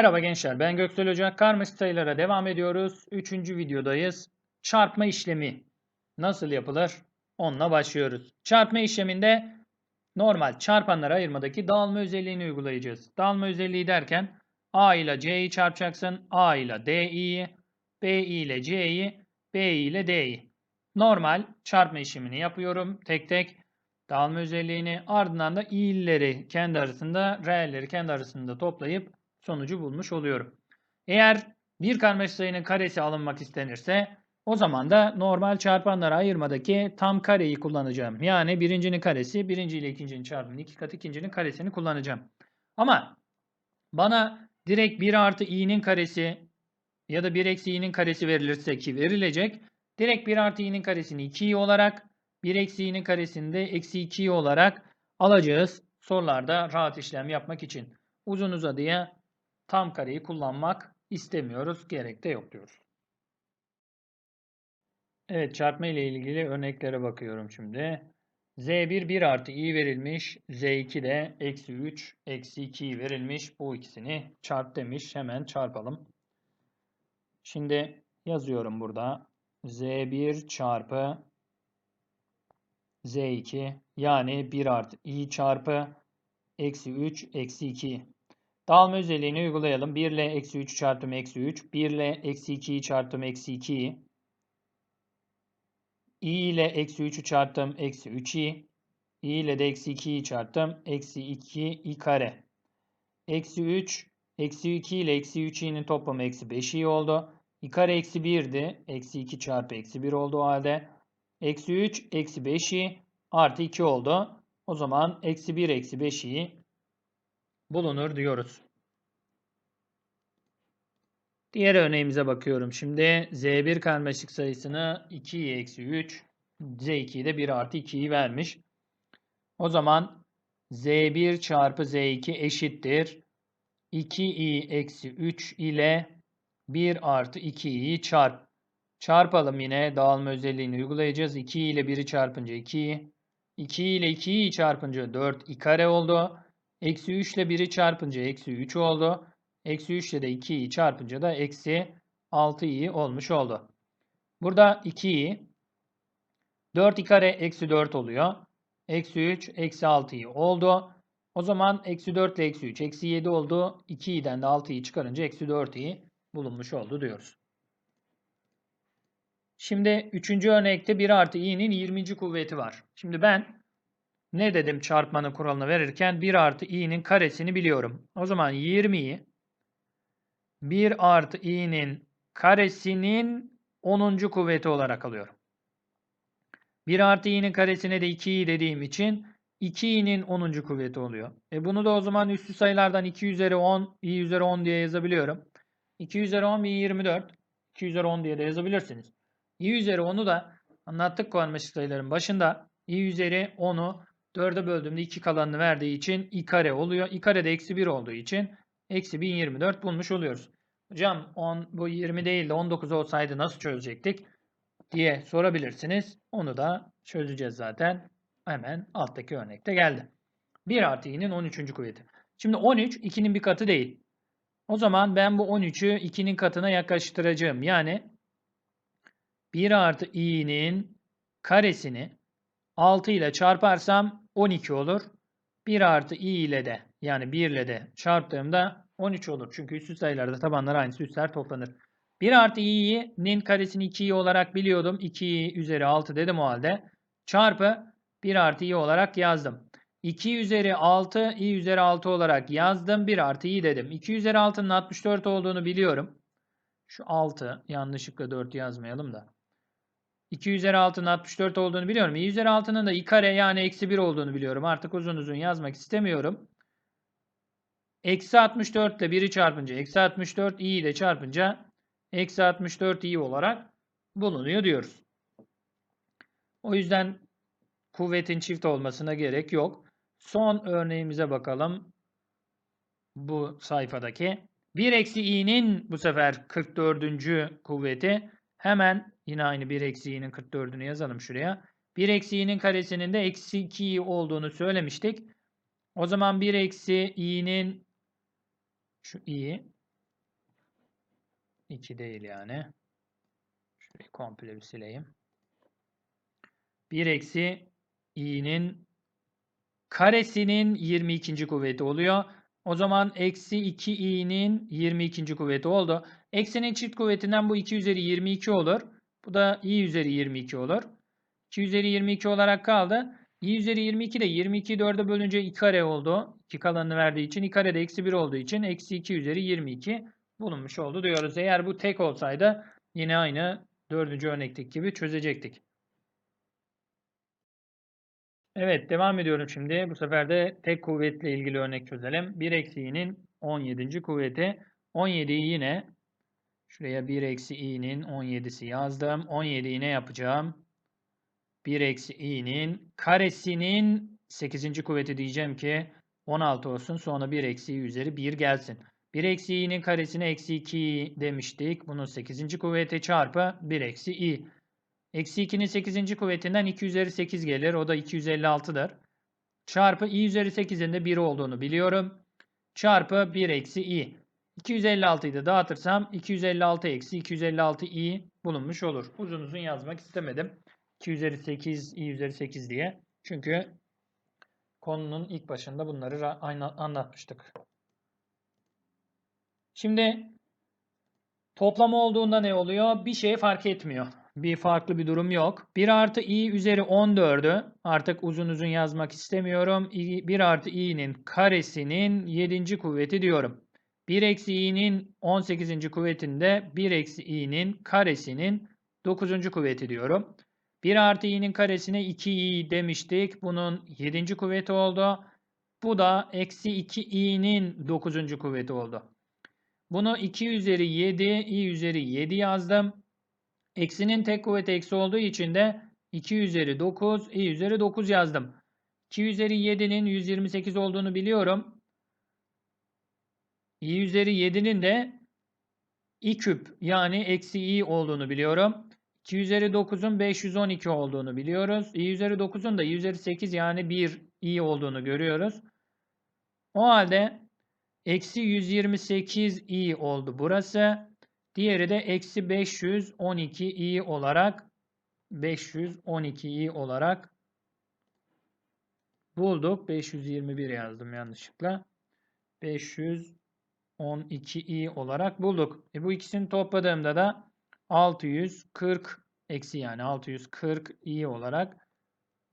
Merhaba gençler, ben Göksel Hoca. Karmaşık sayılara devam ediyoruz. Üçüncü videodayız. Çarpma işlemi nasıl yapılır? Onunla başlıyoruz. Çarpma işleminde normal çarpanları ayırmadaki dağılma özelliğini uygulayacağız. Dağılma özelliği derken A ile C'yi çarpacaksın, A ile D'yi, B ile C'yi, B ile D'yi. Normal çarpma işlemini yapıyorum tek tek. Dağılma özelliğini ardından da i'leri kendi arasında, r'leri kendi arasında toplayıp sonucu bulmuş oluyorum. Eğer bir karmaşık sayının karesi alınmak istenirse o zaman da normal çarpanlara ayırmadaki tam kareyi kullanacağım. Yani birincinin karesi birinci ile ikincinin çarpımının iki katı ikincinin karesini kullanacağım. Ama bana direkt 1 artı i'nin karesi ya da 1 eksi i'nin karesi verilirse ki verilecek. Direkt 1 artı i'nin karesini 2i olarak 1 eksi i'nin karesini de eksi 2i olarak alacağız. Sorularda rahat işlem yapmak için. Uzun uzadıya tam kareyi kullanmak istemiyoruz. Gerek de yok diyoruz. Evet çarpma ile ilgili örneklere bakıyorum şimdi. Z1 1 artı i verilmiş. Z2 de eksi 3 eksi 2 verilmiş. Bu ikisini çarp demiş. Hemen çarpalım. Şimdi yazıyorum burada. Z1 çarpı Z2 yani 1 artı i çarpı eksi 3 eksi 2 Dağılma özelliğini uygulayalım. 1 ile eksi 3 çarptım eksi 3. 1 ile eksi 2'yi çarptım eksi 2'yi. i ile eksi 3'ü çarptım eksi 3i. i ile de eksi 2'yi çarptım. Eksi 2 i kare. Eksi 3 eksi 2 ile eksi 3i'nin toplamı eksi 5i oldu. i kare eksi 1'di. Eksi 2 çarpı eksi 1 oldu o halde. Eksi 3 eksi 5i artı 2 oldu. O zaman eksi 1 eksi 5i bulunur diyoruz. Diğer örneğimize bakıyorum. Şimdi Z1 karmaşık sayısını 2i eksi 3, Z2'yi de 1 artı 2'yi vermiş. O zaman Z1 çarpı Z2 eşittir. 2i eksi 3 ile 1 artı 2'yi çarp. Çarpalım yine dağılma özelliğini uygulayacağız. 2 ile 1'i çarpınca 2'yi. 2 ile 2'yi çarpınca 4 i kare oldu. Eksi 3 ile 1'i çarpınca eksi 3 oldu. Eksi 3 ile de 2'yi çarpınca da eksi 6i olmuş oldu. Burada 2i 4i kare eksi 4 oluyor. Eksi 3 eksi 6i oldu. O zaman eksi 4 ile eksi 3 eksi 7 oldu. 2i'den de 6'yı çıkarınca eksi 4i bulunmuş oldu diyoruz. Şimdi üçüncü örnekte 1 artı i'nin 20. kuvveti var. Şimdi ben ne dedim çarpmanın kuralını verirken 1 artı i'nin karesini biliyorum. O zaman 20'yi 1 artı i'nin karesinin 10. kuvveti olarak alıyorum. 1 artı i'nin karesine de 2i dediğim için 2i'nin 10. kuvveti oluyor. E bunu da o zaman üstü sayılardan 2 üzeri 10, i üzeri 10 diye yazabiliyorum. 2 üzeri 10 i 24. 2 üzeri 10 diye de yazabilirsiniz. i üzeri 10'u da anlattık karmaşık sayıların başında i üzeri 10'u 4'e böldüğümde 2 kalanını verdiği için i kare oluyor. i kare de eksi 1 olduğu için eksi 1024 bulmuş oluyoruz. Hocam 10, bu 20 değil de 19 olsaydı nasıl çözecektik diye sorabilirsiniz. Onu da çözeceğiz zaten. Hemen alttaki örnekte geldi. 1 artı i'nin 13. kuvveti. Şimdi 13 2'nin bir katı değil. O zaman ben bu 13'ü 2'nin katına yaklaştıracağım. Yani 1 artı i'nin karesini 6 ile çarparsam 12 olur. 1 artı i ile de yani 1 ile de çarptığımda 13 olur. Çünkü üstü sayılarda tabanlar aynısı üstler toplanır. 1 artı i'nin karesini 2i olarak biliyordum. 2i üzeri 6 dedim o halde. Çarpı 1 artı i olarak yazdım. 2 üzeri 6 i üzeri 6 olarak yazdım. 1 artı i dedim. 2 üzeri 6'nın 64 olduğunu biliyorum. Şu 6 yanlışlıkla 4 yazmayalım da. 2 üzeri 6'nın 64 olduğunu biliyorum. i üzeri 6'nın da i kare yani eksi 1 olduğunu biliyorum. Artık uzun uzun yazmak istemiyorum. Eksi 64 ile 1'i çarpınca eksi 64 i'yi de çarpınca eksi 64 i olarak bulunuyor diyoruz. O yüzden kuvvetin çift olmasına gerek yok. Son örneğimize bakalım. Bu sayfadaki. 1 eksi i'nin bu sefer 44. kuvveti. Hemen Yine aynı 1 eksi i'nin 44'ünü yazalım şuraya. 1 eksi i'nin karesinin de eksi 2 olduğunu söylemiştik. O zaman 1 eksi i'nin şu i 2 değil yani. Şurayı komple bir sileyim. 1 eksi i'nin karesinin 22. kuvveti oluyor. O zaman eksi 2i'nin 22. kuvveti oldu. Eksinin çift kuvvetinden bu 2 üzeri 22 olur. Bu da i üzeri 22 olur. 2 üzeri 22 olarak kaldı. i üzeri 22 de 22'yi 4'e bölünce i kare oldu. 2 kalanını verdiği için i kare de eksi 1 olduğu için eksi 2 üzeri 22 bulunmuş oldu diyoruz. Eğer bu tek olsaydı yine aynı dördüncü örnekteki gibi çözecektik. Evet devam ediyorum şimdi. Bu sefer de tek kuvvetle ilgili örnek çözelim. 1 eksi i'nin 17. kuvveti. 17'yi yine şuraya 1 eksi i'nin 17'si yazdım. 17'yi ne yapacağım? 1 eksi i'nin karesinin 8. kuvveti diyeceğim ki 16 olsun. Sonra 1 eksi i üzeri 1 gelsin. 1 eksi i'nin karesine eksi 2 demiştik. Bunun 8. kuvveti çarpı 1 eksi i. Eksi 2'nin 8. kuvvetinden 2 üzeri 8 gelir. O da 256'dır. Çarpı i üzeri 8'in de 1 olduğunu biliyorum. Çarpı 1 eksi i. 256'yı da dağıtırsam 256 eksi 256 i bulunmuş olur. Uzun uzun yazmak istemedim. 2 üzeri 8 i üzeri 8 diye. Çünkü konunun ilk başında bunları anlatmıştık. Şimdi toplama olduğunda ne oluyor? Bir şey fark etmiyor bir farklı bir durum yok. 1 artı i üzeri 14'ü artık uzun uzun yazmak istemiyorum. 1 artı i'nin karesinin 7. kuvveti diyorum. 1 eksi i'nin 18. kuvvetinde 1 eksi i'nin karesinin 9. kuvveti diyorum. 1 artı i'nin karesine 2i demiştik. Bunun 7. kuvveti oldu. Bu da eksi 2i'nin 9. kuvveti oldu. Bunu 2 üzeri 7, i üzeri 7 yazdım. Eksinin tek kuvveti eksi olduğu için de 2 üzeri 9, i üzeri 9 yazdım. 2 üzeri 7'nin 128 olduğunu biliyorum. İ üzeri 7'nin de i küp yani eksi i olduğunu biliyorum. 2 üzeri 9'un 512 olduğunu biliyoruz. i üzeri 9'un da i üzeri 8 yani 1 i olduğunu görüyoruz. O halde eksi 128 i oldu burası. Diğeri de eksi 512i olarak 512i olarak bulduk. 521 yazdım yanlışlıkla. 512i olarak bulduk. E bu ikisini topladığımda da 640 eksi yani 640i olarak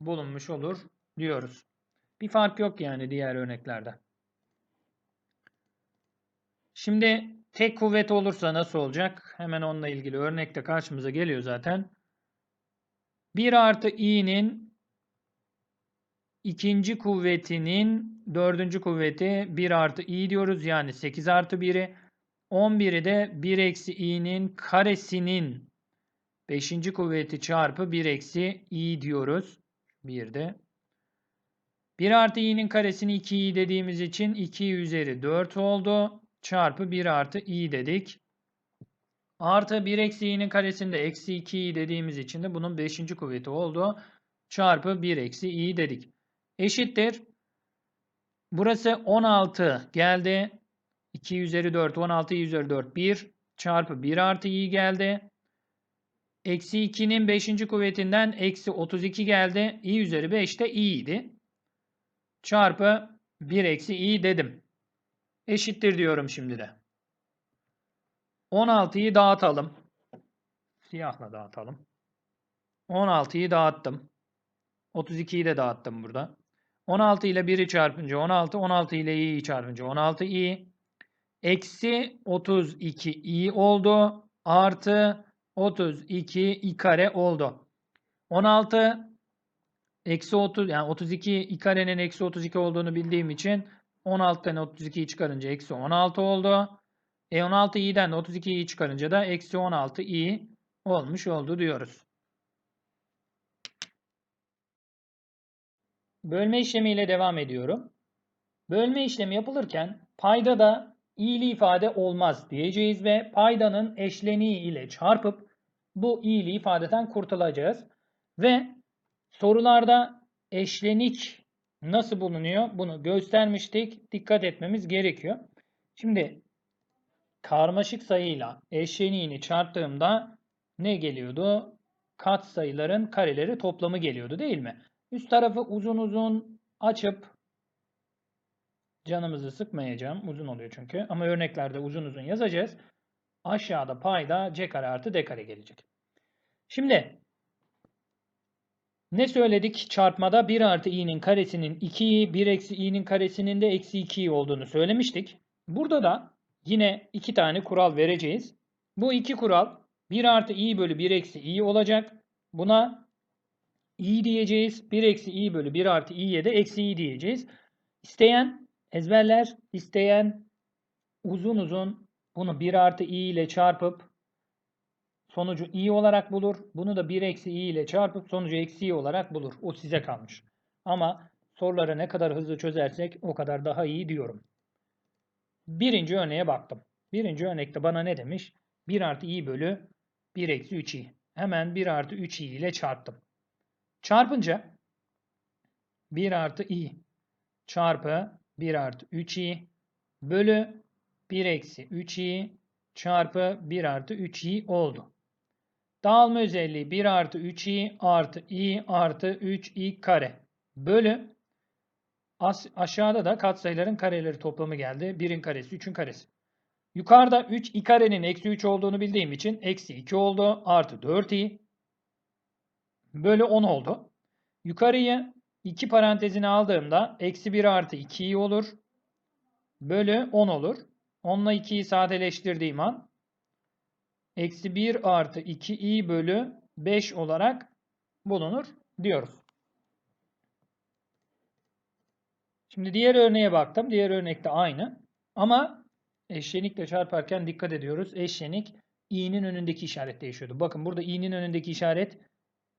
bulunmuş olur diyoruz. Bir fark yok yani diğer örneklerde. Şimdi Tek kuvvet olursa nasıl olacak? Hemen onunla ilgili örnekte karşımıza geliyor zaten. 1 artı i'nin ikinci kuvvetinin dördüncü kuvveti 1 artı i diyoruz. Yani 8 artı 1'i. 11'i de 1 eksi i'nin karesinin 5. kuvveti çarpı 1 eksi i diyoruz. Bir de 1 artı i'nin karesini 2i dediğimiz için 2 üzeri 4 oldu çarpı 1 artı i dedik. Artı 1 eksi i'nin karesinde eksi 2i dediğimiz için de bunun 5. kuvveti oldu. Çarpı 1 eksi i dedik. Eşittir. Burası 16 geldi. 2 üzeri 4, 16 üzeri 4, 1 çarpı 1 artı i geldi. Eksi 2'nin 5. kuvvetinden eksi 32 geldi. i üzeri 5 de i idi. Çarpı 1 eksi i dedim. Eşittir diyorum şimdi de. 16'yı dağıtalım. Siyahla dağıtalım. 16'yı dağıttım. 32'yi de dağıttım burada. 16 ile 1'i çarpınca 16, 16 ile i'yi çarpınca 16 i. Eksi 32 i oldu. Artı 32 i kare oldu. 16 eksi 30 yani 32 i karenin eksi 32 olduğunu bildiğim için 16'dan 32'yi çıkarınca eksi 16 oldu. E 16 i'den 32'yi çıkarınca da eksi 16 i olmuş oldu diyoruz. Bölme işlemiyle devam ediyorum. Bölme işlemi yapılırken payda da i'li ifade olmaz diyeceğiz ve paydanın eşleniği ile çarpıp bu i'li ifadeden kurtulacağız. Ve sorularda eşlenik nasıl bulunuyor? Bunu göstermiştik. Dikkat etmemiz gerekiyor. Şimdi karmaşık sayıyla eşleniğini çarptığımda ne geliyordu? Katsayıların kareleri toplamı geliyordu değil mi? Üst tarafı uzun uzun açıp canımızı sıkmayacağım. Uzun oluyor çünkü. Ama örneklerde uzun uzun yazacağız. Aşağıda payda c kare artı d kare gelecek. Şimdi ne söyledik çarpmada? 1 artı i'nin karesinin 2'yi, 1 eksi i'nin karesinin de eksi 2'yi olduğunu söylemiştik. Burada da yine iki tane kural vereceğiz. Bu iki kural 1 artı i bölü 1 eksi i olacak. Buna i diyeceğiz. 1 eksi i bölü 1 artı i'ye de eksi i diyeceğiz. İsteyen ezberler, isteyen uzun uzun bunu 1 artı i ile çarpıp sonucu i olarak bulur. Bunu da 1 eksi i ile çarpıp sonucu eksi i olarak bulur. O size kalmış. Ama soruları ne kadar hızlı çözersek o kadar daha iyi diyorum. Birinci örneğe baktım. Birinci örnekte bana ne demiş? 1 artı i bölü 1 eksi 3i. Hemen 1 artı 3i ile çarptım. Çarpınca 1 artı i çarpı 1 artı 3i bölü 1 eksi 3i çarpı 1 artı 3i oldu. Dağılma özelliği 1 artı 3i artı i artı 3i kare bölü aşağıda da katsayıların kareleri toplamı geldi. 1'in karesi 3'ün karesi. Yukarıda 3 i karenin eksi 3 olduğunu bildiğim için eksi 2 oldu. Artı 4i bölü 10 oldu. Yukarıyı 2 parantezine aldığımda eksi 1 artı 2i olur. Bölü 10 olur. 10 ile 2'yi sadeleştirdiğim an eksi 1 artı 2i bölü 5 olarak bulunur diyoruz. Şimdi diğer örneğe baktım. Diğer örnekte aynı. Ama eşlenikle çarparken dikkat ediyoruz. Eşlenik i'nin önündeki işaret değişiyordu. Bakın burada i'nin önündeki işaret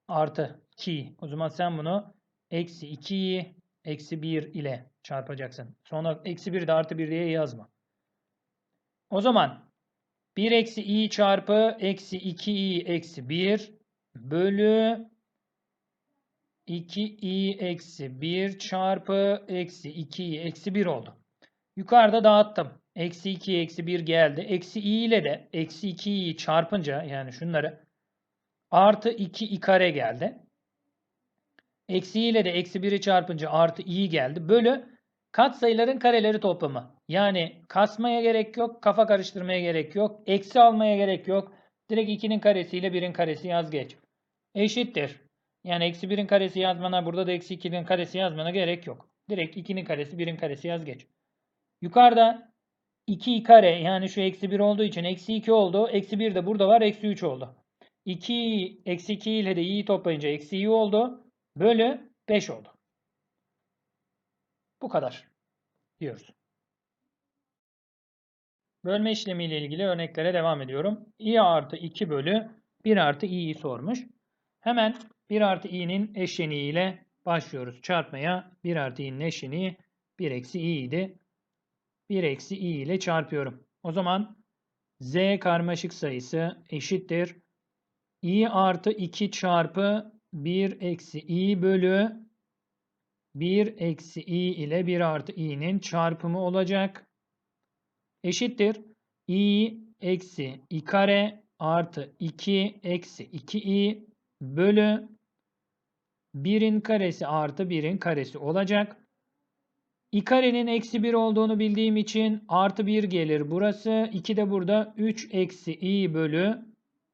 artı 2. O zaman sen bunu eksi 2'yi eksi 1 ile çarpacaksın. Sonra eksi 1 de artı 1 diye yazma. O zaman 1 eksi i çarpı eksi 2i eksi 1 bölü 2i eksi 1 çarpı eksi 2i eksi 1 oldu. Yukarıda dağıttım. Eksi 2 eksi 1 geldi. Eksi i ile de eksi 2i'yi çarpınca yani şunları artı 2 i kare geldi. Eksi ile de eksi 1'i çarpınca artı i geldi. Bölü katsayıların kareleri toplamı. Yani kasmaya gerek yok. Kafa karıştırmaya gerek yok. Eksi almaya gerek yok. Direkt 2'nin karesiyle 1'in karesi yaz geç. Eşittir. Yani eksi 1'in karesi yazmana burada da eksi 2'nin karesi yazmana gerek yok. Direkt 2'nin karesi 1'in karesi yaz geç. Yukarıda 2 kare yani şu eksi 1 olduğu için eksi 2 oldu. Eksi 1 de burada var eksi 3 oldu. 2 eksi 2 ile de i'yi toplayınca eksi i oldu. Bölü 5 oldu. Bu kadar diyoruz. Bölme işlemiyle ilgili örneklere devam ediyorum. i artı 2 bölü 1 artı i'yi sormuş. Hemen 1 artı i'nin eşleniği ile başlıyoruz çarpmaya. 1 artı i'nin eşleniği 1 eksi i idi. 1 eksi i ile çarpıyorum. O zaman z karmaşık sayısı eşittir. İ artı 2 çarpı 1 eksi i bölü 1 eksi i ile 1 artı i'nin çarpımı olacak. Eşittir. i eksi i kare artı 2 eksi 2i bölü 1'in karesi artı 1'in karesi olacak. i karenin eksi 1 olduğunu bildiğim için artı 1 gelir burası. 2 de burada 3 eksi i bölü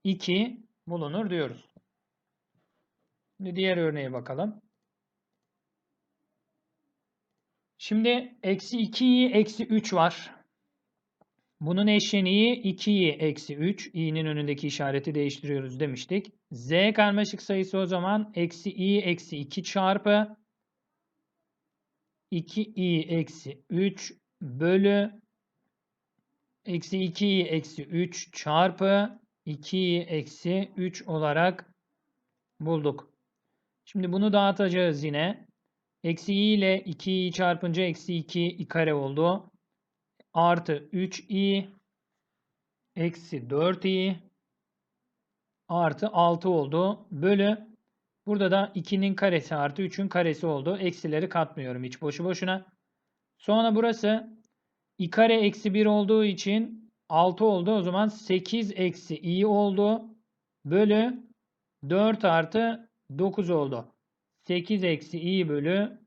2 bulunur diyoruz. Şimdi diğer örneğe bakalım. Şimdi eksi 2i eksi 3 var. Bunun eşleniği 2i eksi 3. i'nin önündeki işareti değiştiriyoruz demiştik. z karmaşık sayısı o zaman eksi i eksi 2 çarpı 2i eksi 3 bölü eksi 2i eksi 3 çarpı 2i eksi 3 olarak bulduk. Şimdi bunu dağıtacağız yine. Eksi i ile 2i'yi çarpınca eksi 2 i kare oldu artı 3i eksi 4i artı 6 oldu. Bölü burada da 2'nin karesi artı 3'ün karesi oldu. Eksileri katmıyorum hiç boşu boşuna. Sonra burası i kare eksi 1 olduğu için 6 oldu. O zaman 8 eksi i oldu. Bölü 4 artı 9 oldu. 8 eksi i bölü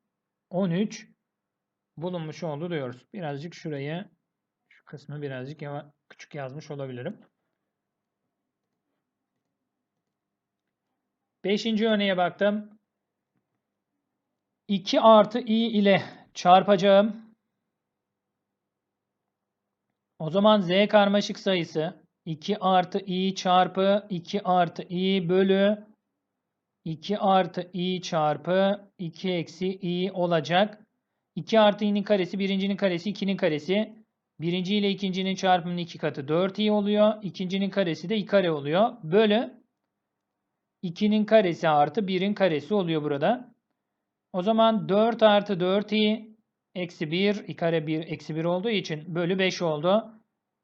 13 bulunmuş oldu diyoruz. Birazcık şurayı şu kısmı birazcık yava- küçük yazmış olabilirim. Beşinci örneğe baktım. 2 artı i ile çarpacağım. O zaman z karmaşık sayısı 2 artı i çarpı 2 artı i bölü 2 artı i çarpı 2 eksi i olacak. 2 artı i'nin karesi birincinin karesi 2'nin karesi. Birinci ile ikincinin çarpımının iki katı 4i oluyor. İkincinin karesi de i kare oluyor. Bölü 2'nin karesi artı 1'in karesi oluyor burada. O zaman 4 artı 4i eksi 1 i kare 1 eksi 1 olduğu için bölü 5 oldu.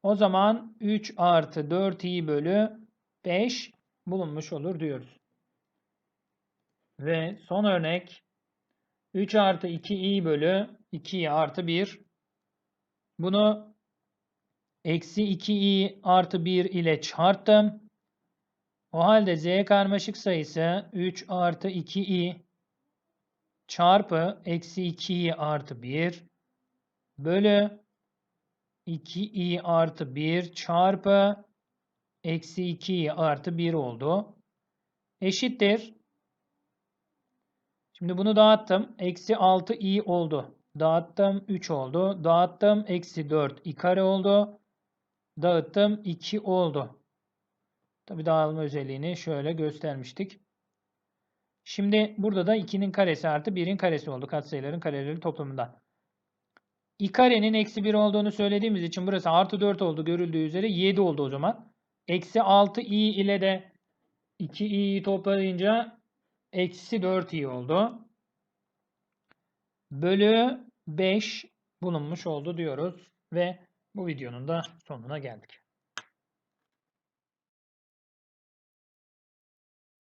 O zaman 3 artı 4i bölü 5 bulunmuş olur diyoruz. Ve son örnek 3 artı 2i bölü 2i artı 1. Bunu eksi 2i artı 1 ile çarptım. O halde z karmaşık sayısı 3 artı 2i çarpı eksi 2i artı 1 bölü 2i artı 1 çarpı eksi 2i artı 1 oldu. Eşittir. Şimdi bunu dağıttım. Eksi 6i oldu. Dağıttım 3 oldu. Dağıttım eksi 4 i kare oldu. Dağıttım 2 oldu. Tabi dağılma özelliğini şöyle göstermiştik. Şimdi burada da 2'nin karesi artı 1'in karesi oldu. Katsayıların kareleri toplamından. i karenin eksi 1 olduğunu söylediğimiz için burası artı 4 oldu görüldüğü üzere 7 oldu o zaman. Eksi 6i ile de 2i'yi toplayınca eksi 4i oldu. Bölü 5 bulunmuş oldu diyoruz ve bu videonun da sonuna geldik.